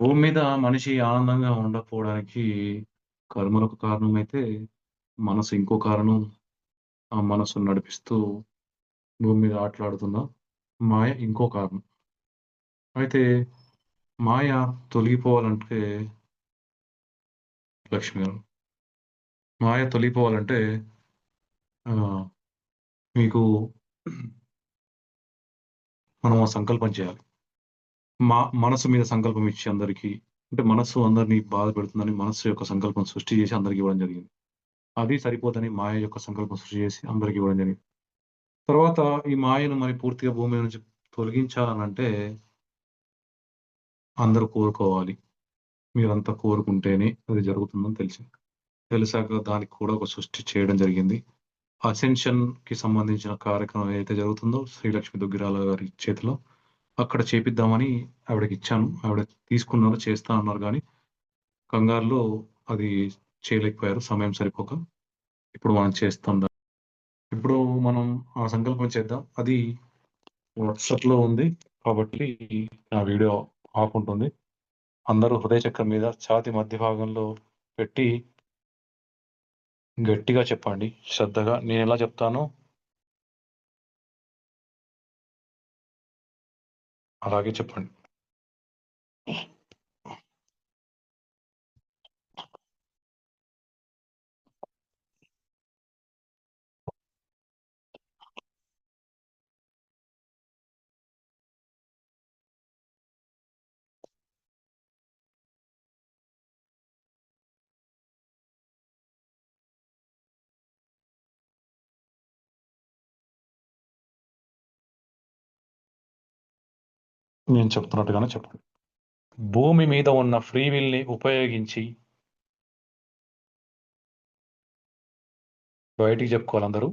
భూమి మీద మనిషి ఆనందంగా ఉండకపోవడానికి కర్మలు ఒక కారణమైతే, మనసు ఇంకో కారణం. ఆ మనసును నడిపిస్తూ భూమి మీద ఆటలాడుతున్న మాయ ఇంకో కారణం. అయితే మాయ తొలగిపోవాలంటే లక్ష్మి గారు. మాయ తొలగిపోవాలంటే మీకు మనం సంకల్పం చేయాలి. మా మనసు మీద సంకల్పం ఇచ్చి అందరికి అంటే మనస్సు అందరినీ బాధ పెడుతుందని మనస్సు యొక్క సంకల్పం సృష్టి చేసి అందరికి ఇవ్వడం జరిగింది. అది సరిపోదని మాయ యొక్క సంకల్పం సృష్టి చేసి అందరికి ఇవ్వడం జరిగింది. తర్వాత ఈ మాయను మరి పూర్తిగా భూమి నుంచి తొలగించాలనంటే అందరూ కోరుకోవాలి. మీరంతా కోరుకుంటేనే అది జరుగుతుందని తెలిసింది. తెలిసాక దానికి కూడా ఒక సృష్టి చేయడం జరిగింది. అసెన్షన్కి సంబంధించిన కార్యక్రమం ఏదైతే జరుగుతుందో శ్రీలక్ష్మి దుగ్గిరాల గారి చేతిలో అక్కడ చేపిద్దామని ఆవిడకిచ్చాను. ఆవిడ తీసుకున్నారు, చేస్తా అన్నారు కానీ కంగారులో అది చేయలేకపోయారు సమయం సరిపోక. ఇప్పుడు మనం చేస్తుండం. ఇప్పుడు మనం ఆ సంకల్పం చేద్దాం. అది వాట్సాప్‌లో ఉంది. కాబట్టి ఆ వీడియో ఆఫ్ ఉంటుంది. అందరూ హృదయ చక్రం మీద ఛాతి మధ్య భాగంలో పెట్టి గట్టిగా చెప్పండి శ్రద్ధగా. నేను ఎలా చెప్తానో అలాగే చెప్పండి. నేను చెప్తున్నట్టుగానే చెప్పండి. భూమి మీద ఉన్న ఫ్రీ విల్‌ని ఉపయోగించి బయటికి చెప్పుకోవాలి అందరూ.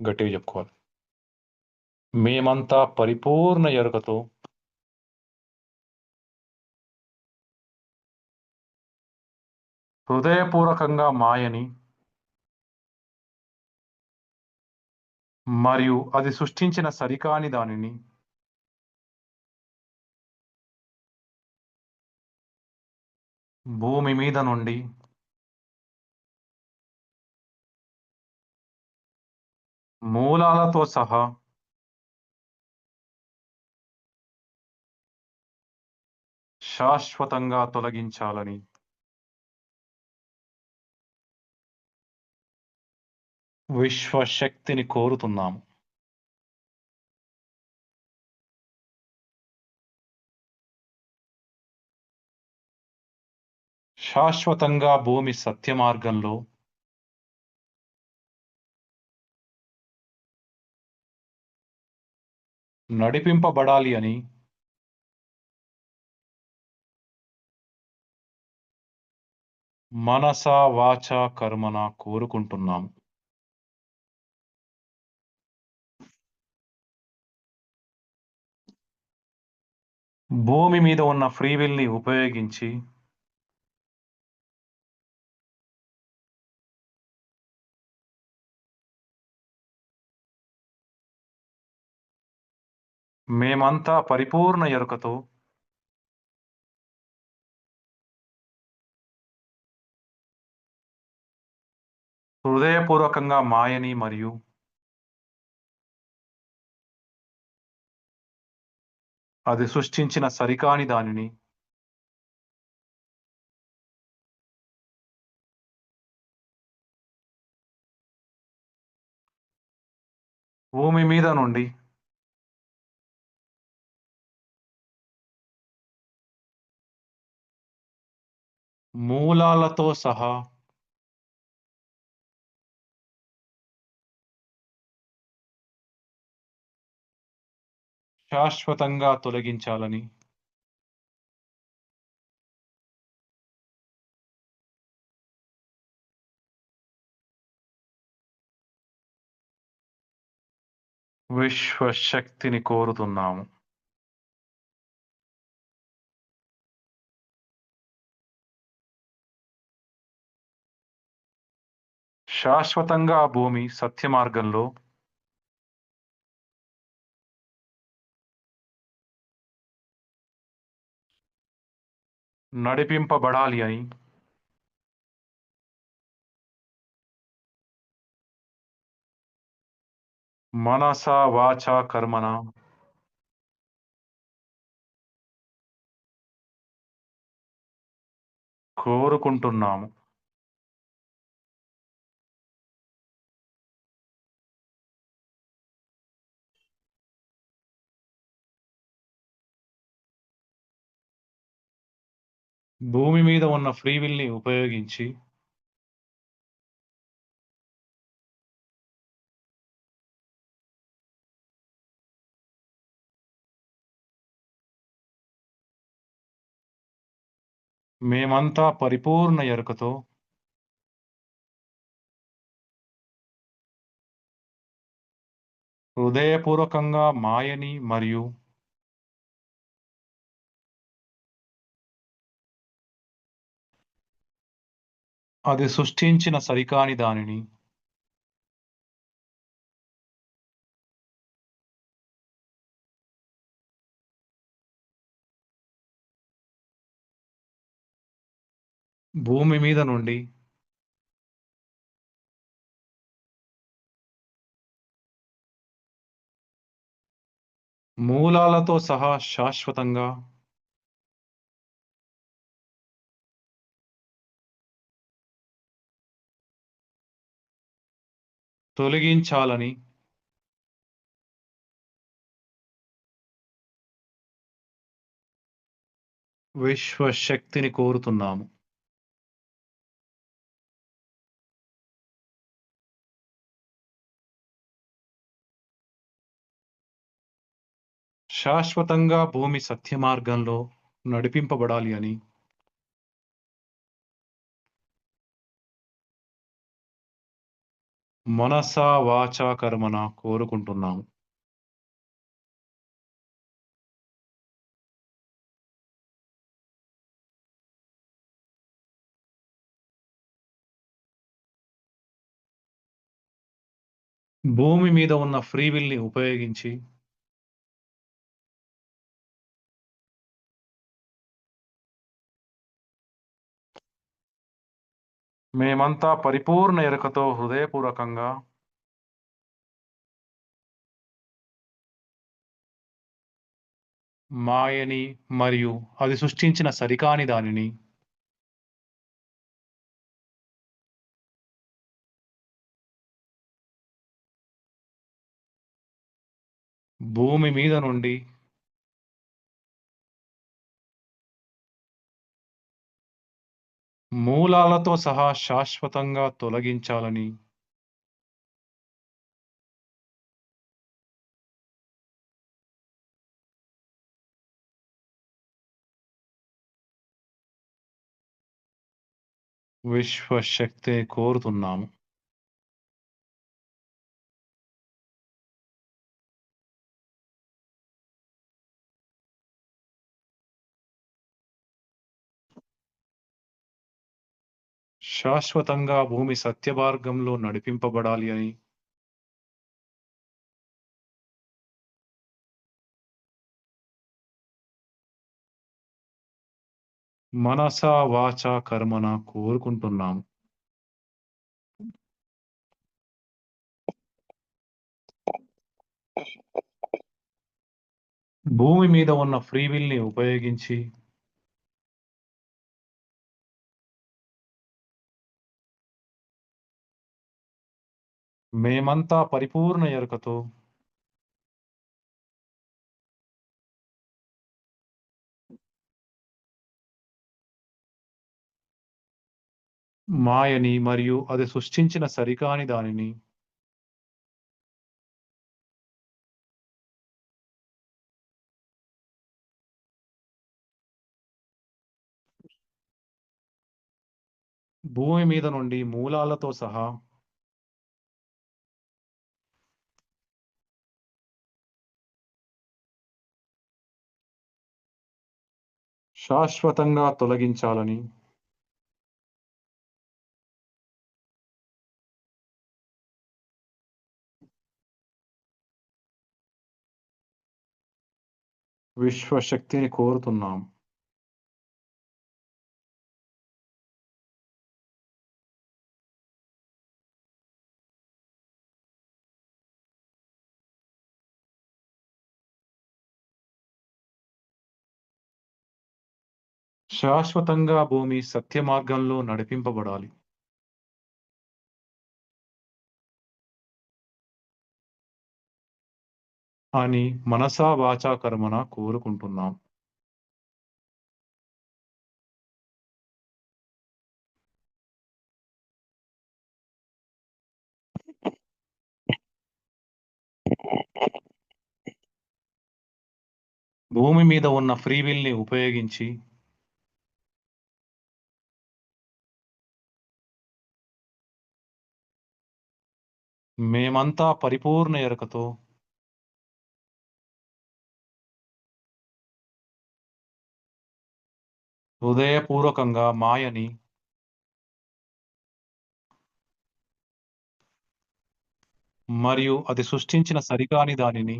గట్టిగా చెప్పుకోవాలి. మేమంతా పరిపూర్ణ ఎరుకతో హృదయపూర్వకంగా మాయని మరియు అది సృష్టించిన సరికాని దానిని భూమి మీద నుండి మూలాలతో సహా శాశ్వతంగా తొలగించాలని విశ్వశక్తిని కోరుతున్నాము. శాశ్వతంగా భూమి సత్యమార్గంలో నడిపింపబడాలి అని మనస, వాచ, కర్మణ కోరుకుంటున్నాము. భూమి మీద ఉన్న ఫ్రీవిల్ని ఉపయోగించి మేమంతా పరిపూర్ణ ఎరుకతో హృదయపూర్వకంగా మాయని మరియు అది సృష్టించిన సరికాని దానిని భూమి మీద నుండి మూలాలతో సహా శాశ్వతంగా తొలగించాలని విశ్వశక్తిని కోరుతున్నాము. శాశ్వతంగా భూమి సత్య మార్గంలో నడిపింపబడాలి అని మనస వాచ కర్మణ కోరుకుంటున్నాము. భూమి మీద ఉన్న ఫ్రీ విల్ని ఉపయోగించి మేమంతా పరిపూర్ణ ఎరుకతో హృదయపూర్వకంగా మాయని మరియు అది సృష్టించిన సరికాని దానిని. భూమి మీద నుండి మూలాలతో సహా శాశ్వతంగా తొలగించాలని విశ్వశక్తిని కోరుతున్నాము. శాశ్వతంగా భూమి సత్య మార్గంలో నడిపింపబడాలి అని మనసా వాచా కర్మన కోరుకుంటున్నాము. భూమి మీద ఉన్న ఫ్రీ విల్ని ఉపయోగించి మేమంతా పరిపూర్ణ ఎరుకతో హృదయపూర్వకంగా మాయని మరియు అది సృష్టించిన సరికాని దానిని భూమి మీద నుండి మూలాలతో సహా శాశ్వతంగా తొలగించాలని విశ్వశక్తే కోరుతున్నాము. శాశ్వతంగా భూమి సత్యమార్గంలో నడిపింపబడాలి అని. మనస వాచ కర్మన కోరుకుంటున్నాము భూమి మీద ఉన్న ఫ్రీ విల్ని ఉపయోగించి మేమంతా పరిపూర్ణ ఎరుకతో మాయని మరియు అది సృష్టించిన సరికాని దానిని భూమి మీద నుండి మూలాలతో సహా శాశ్వతంగా తొలగించాలని. విశ్వశక్తిని కోరుతున్నాం. శాశ్వతంగా భూమి సత్య మార్గంలో నడిపింపబడాలి. అని మనసా వాచా కర్మన కోరుకుంటున్నాం. భూమి మీద ఉన్న ఫ్రీ విల్ని ఉపయోగించి మేమంతా పరిపూర్ణ ఎరుకతో హృదయపూర్వకంగా మాయని మరియు అది సృష్టించిన సరికాని దానిని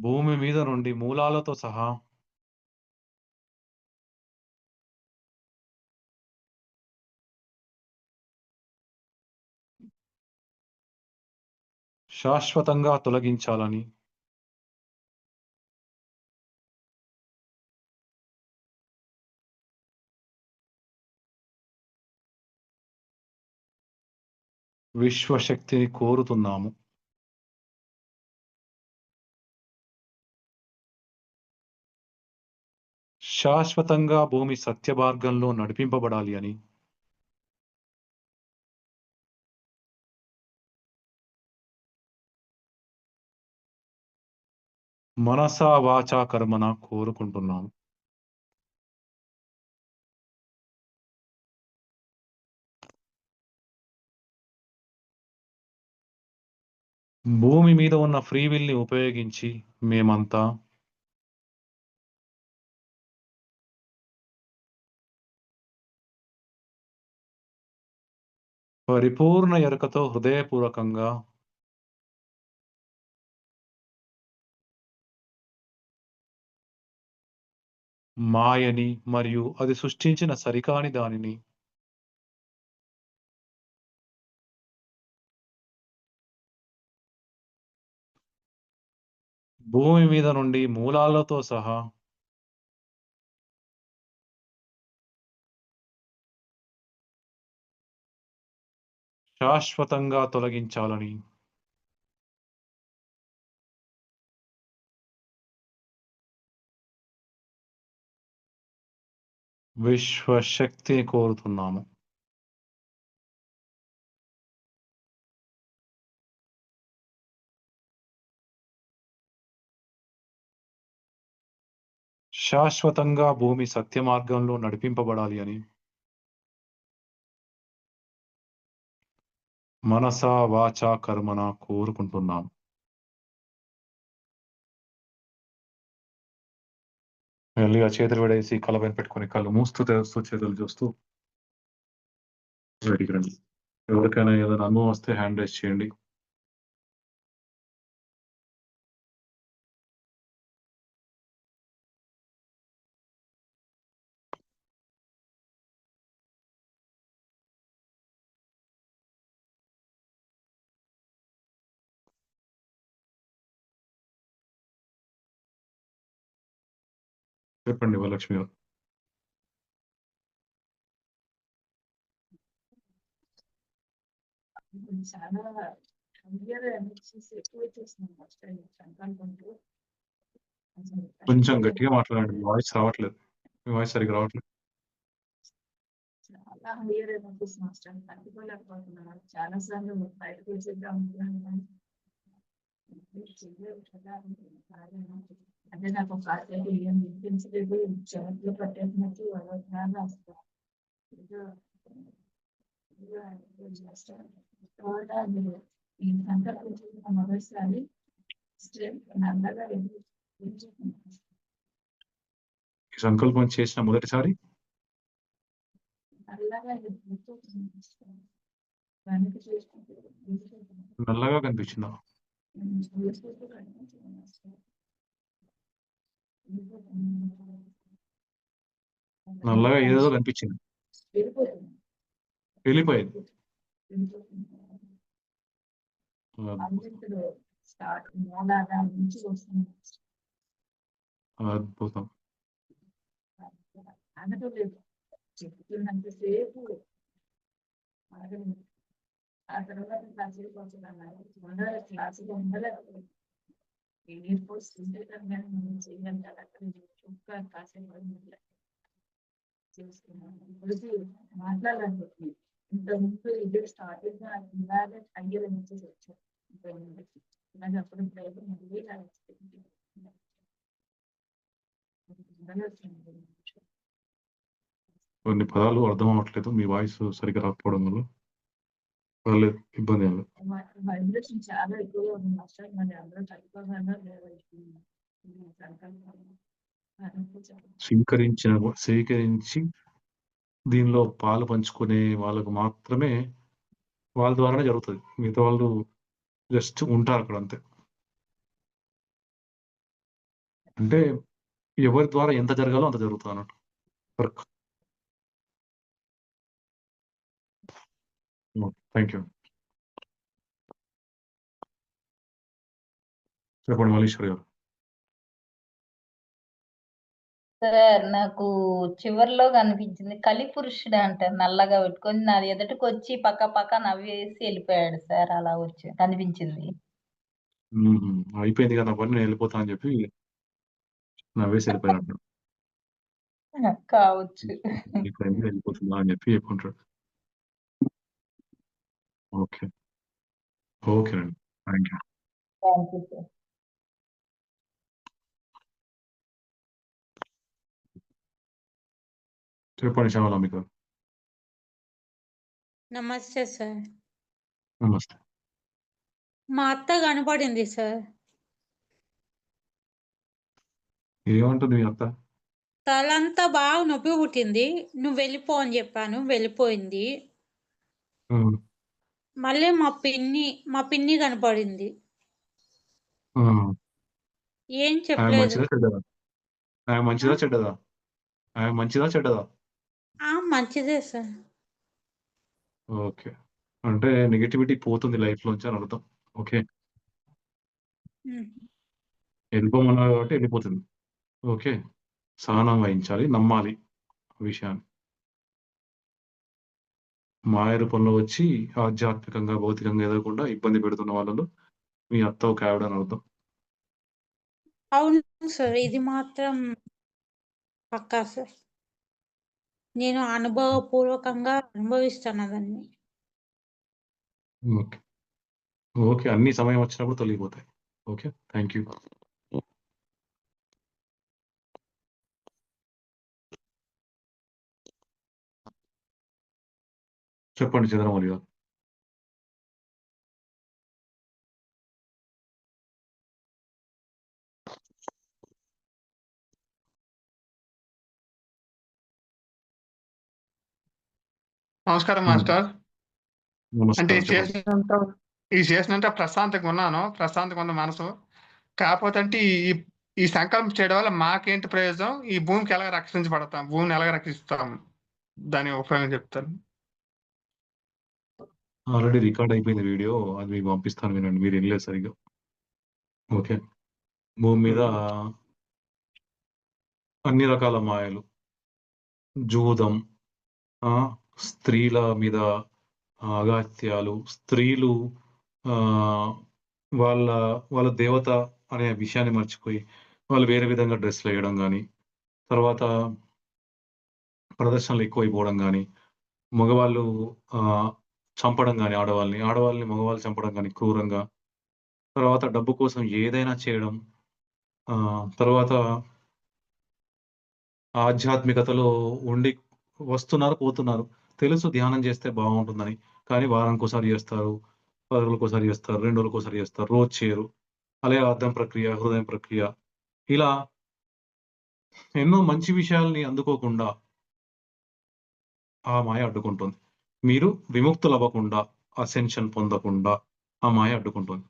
భూమి మీద నుండి మూలాలతో సహా శాశ్వతంగా తొలగించాలని విశ్వశక్తిని కోరుతున్నాము. శాశ్వతంగా భూమి సత్యమార్గంలో నడిపింపబడాలి అని. మనసా వాచా కర్మన కోరుకుంటున్నాము భూమి మీద ఉన్న ఫ్రీ విల్ని ఉపయోగించి మేమంతా పరిపూర్ణ ఎరుకతో హృదయపూర్వకంగా మాయని మరియు అది సృష్టించిన సరికాని దానిని భూమి మీద నుండి మూలాలతో సహా శాశ్వతంగా తొలగించాలని. విశ్వశక్తిని కోరుతున్నాము. శాశ్వతంగా భూమి సత్య మార్గంలో నడిపింపబడాలి అని. మనసా వాచా కర్మన కోరుకుంటున్నాం. మెల్లిగా చేతులు విడేసి కళ్ళ పెట్టుకుని పెట్టుకొని కళ్ళు మూస్తూ తెరుస్తూ చేతులు చూస్తూ రండి. ఎవరికైనా ఏదైనా అనుభవం వస్తే హ్యాండ్ రైజ్ చేయండి. చెప్పండి వరలక్ష్మి గారు. చాలా కొంచెం గట్టిగా మాట్లాడండి మీ వాయిస్ రావట్లేదు. మీ వాయిస్ సరిగ్గా రావట్లేదు. చాలా హయ్యర్ ఎనర్జీస్ మాస్టర్ తట్టుకోలేకపోతున్నాను. చాలా సార్లు బయటకు అనుకున్నాను కదా అదే నాకు ఒక ఆర్టికల్ ఏం వినిపించలేదు చెవులు పట్టేసినట్టు వదలకుండా అసలు ఏదో ఏదో ఈ సంకల్పం చేసిన మొదటిసారి? నల్లగా సంకల్పం చేసిన మొదటిసారి నల్లగా కనిపించింది నల్లగా కనిపించిందా? నల్లగా ఏదో కనిపించింది. వెళ్ళిపోయింది. స్టార్ట్ అద్భుతం చెప్తున్నంతసేపు ఆగలేదు. ఆ తర్వాత క్లాసులు కొంచెం ఉండాలి క్లాసులు ఉండలేదు ఎయిర్ ఫోర్స్ చేయాలి అక్కడ చుక్క కాసేపు ఉండలేదు. చేసుకున్నాను ఇప్పటికీ మాట్లాడాలి ఇంత ముందు ఇది స్టార్టింగ్ ఇలాగే అయ్యేది నుంచి వచ్చాను నాకు అప్పుడు డ్రైవర్ మళ్ళీ కొన్ని పదాలు అర్థం అవ్వట్లేదు మీ వాయిస్ సరిగ్గా రాకపోవడం వల్ల పర్లేదు ఇబ్బంది ఏం లేదు వైబ్రేషన్ చాలా ఎక్కువగా ఉంది మాస్టర్ మరి అందరూ స్వీకరించిన స్వీకరించి దీనిలో పాలు పంచుకునే వాళ్ళకు మాత్రమే వాళ్ళ ద్వారానే జరుగుతుంది. మిగతా వాళ్ళు జస్ట్ ఉంటారు అక్కడ అంతే. అంటే ఎవరి ద్వారా ఎంత జరగాలో అంత జరుగుతుంది అన్నట్టు వర్క్ థ్యాంక్ యూ చెప్పండి మల్లీశ్వరి గారు సార్ నాకు చివర్లో కనిపించింది కలిపురుషుడు అంటారు నల్లగా పెట్టుకొని నాది ఎదుటికి వచ్చి పక్క పక్క నవ్వేసి వెళ్ళిపోయాడు సార్ అలా వచ్చి కనిపించింది. అయిపోయింది కదా నా పని నేను వెళ్ళిపోతా అని చెప్పి నవ్వేసి వెళ్ళిపోయాడు కావచ్చు. వెళ్ళిపోతుందా అని చెప్పి చెప్పుకుంటాడు ఓకే. ఓకేనండి thank you. Thank you sir. చెప్పండి శ్యామలాంబిక నమస్తే సార్. నమస్తే. మా అత్త కనపడింది సార్. ఏమంటుంది మీ అత్త? తలంతా బాగా నొప్పి పుట్టింది. నువ్వు వెళ్ళిపో అని చెప్పాను. వెళ్ళిపోయింది. మళ్ళీ మా పిన్ని మా పిన్ని కనపడింది. ఏం చెప్పలేదు. మంచిదా చెడ్డదా? మంచిదా చెడ్డదా? మంచిదా చెడ్డదా? ఆ మంచిదే సార్. ఓకే. అంటే నెగటివిటీ పోతుంది లైఫ్ లోంచి అని అర్థం. ఓకే. వెళ్ళిపోమన్నారు కాబట్టి వెళ్ళిపోతుంది. ఓకే. సహనం వహించాలి నమ్మాలి విషయాన్ని. మాయ రూపంలో వచ్చి ఆధ్యాత్మికంగా భౌతికంగా ఎదగకుండా ఇబ్బంది పెడుతున్న వాళ్ళలో మీ అత్త ఒక ఆవిడ అని అర్థం. అవును సార్ ఇది మాత్రం పక్కా సార్. నేను అనుభవపూర్వకంగా అనుభవిస్తాను దాన్ని ఓకే. ఓకే అన్ని సమయం వచ్చినప్పుడు తొలగిపోతాయి. Okay thank you. చెప్పండి చంద్రమౌళి గారు. నమస్కారం. మాస్టర్. అంటే ఈ చేసినంత ఈ చేసినంత ప్రశాంతంగా ఉన్నాను ప్రశాంతంగా ఉంది మనసు. కాకపోతే అంటే ఈ ఈ సంకల్పం చేయడం వల్ల మాకేంటి ప్రయోజనం? ఈ భూమికి ఎలా రక్షించబడతాం? భూమిని ఎలా రక్షిస్తాం? దాని ఉపయోగం చెప్తాను. ఆల్రెడీ రికార్డ్ అయిపోయింది వీడియో అది మీకు పంపిస్తాను వినండి మీరు వినలేదు సరిగ్గా. ఓకే. భూమి మీద అన్ని రకాల మాయలు. జూదం స్త్రీల మీద అగాత్యాలు స్త్రీలు వాళ్ళ వాళ్ళ దేవత అనే విషయాన్ని మర్చిపోయి వాళ్ళు వేరే విధంగా డ్రెస్లు వేయడం కానీ తర్వాత ప్రదర్శనలు ఎక్కువైపోవడం కానీ మగవాళ్ళు చంపడం కానీ ఆడవాళ్ళని ఆడవాళ్ళని మగవాళ్ళు చంపడం కానీ క్రూరంగా. తర్వాత డబ్బు కోసం ఏదైనా చేయడం తర్వాత ఆధ్యాత్మికతలో ఉండి వస్తున్నారు పోతున్నారు. తెలుసు ధ్యానం చేస్తే బాగుంటుందని. కానీ వారానికి ఒకసారి చేస్తారు పది ఒకసారి చేస్తారు రెండు రోజులకు ఒకసారి చేస్తారు రోజు చేయరు. అలాగే అర్థం ప్రక్రియ హృదయం ప్రక్రియ. ఇలా ఎన్నో మంచి విషయాల్ని అందుకోకుండా ఆ మాయ అడ్డుకుంటుంది. మీరు విముక్తులు అవ్వకుండా అసెన్షన్ పొందకుండా ఆ మాయ అడ్డుకుంటుంది.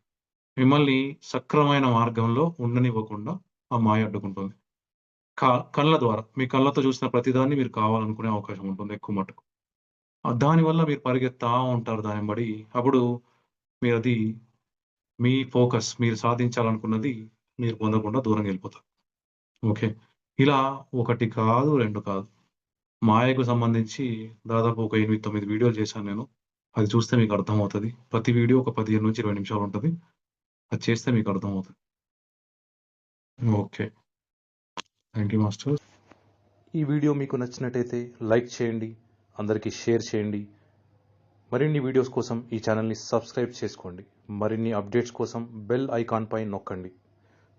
మిమ్మల్ని సక్రమైన మార్గంలో ఉండనివ్వకుండా ఆ మాయ అడ్డుకుంటుంది. కా కళ్ళ ద్వారా మీ కళ్ళతో చూసిన ప్రతిదాన్ని మీరు కావాలనుకునే అవకాశం ఉంటుంది ఎక్కువ మటుకు దానివల్ల మీరు పరిగెత్తా ఉంటారు దాని బడి అప్పుడు మీరు అది మీ ఫోకస్ మీరు సాధించాలనుకున్నది మీరు పొందకుండా దూరంగా వెళ్ళిపోతారు. ఓకే? ఇలా ఒకటి కాదు రెండు కాదు. మాయకు సంబంధించి దాదాపు ఒక ఎనిమిది తొమ్మిది వీడియోలు చేశాను నేను. అది చూస్తే మీకు అర్థమవుతుంది. ప్రతి వీడియో ఒక పదిహేను నుంచి ఇరవై నిమిషాలు ఉంటుంది. అది చేస్తే మీకు అర్థమవుతుంది. ఓకే. థ్యాంక్ యూ మాస్టర్ ఈ వీడియో మీకు నచ్చినట్టయితే లైక్ చేయండి అందరికీ షేర్ చేయండి. మరిన్ని వీడియోస్ కోసం ఈ ఛానల్ని సబ్స్క్రైబ్ చేసుకోండి. మరిన్ని అప్డేట్స్ కోసం బెల్ ఐకాన్ పై నొక్కండి.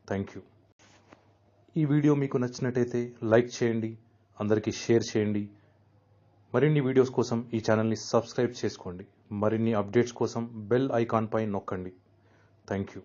థ్యాంక్ యూ ఈ వీడియో మీకు నచ్చినట్టయితే లైక్ చేయండి అందరికీ షేర్ చేయండి. మరిన్ని వీడియోస్ కోసం ఈ ఛానల్ని సబ్స్క్రైబ్ చేసుకోండి. మరిన్ని అప్డేట్స్ కోసం బెల్ ఐకాన్ పై నొక్కండి. Thank you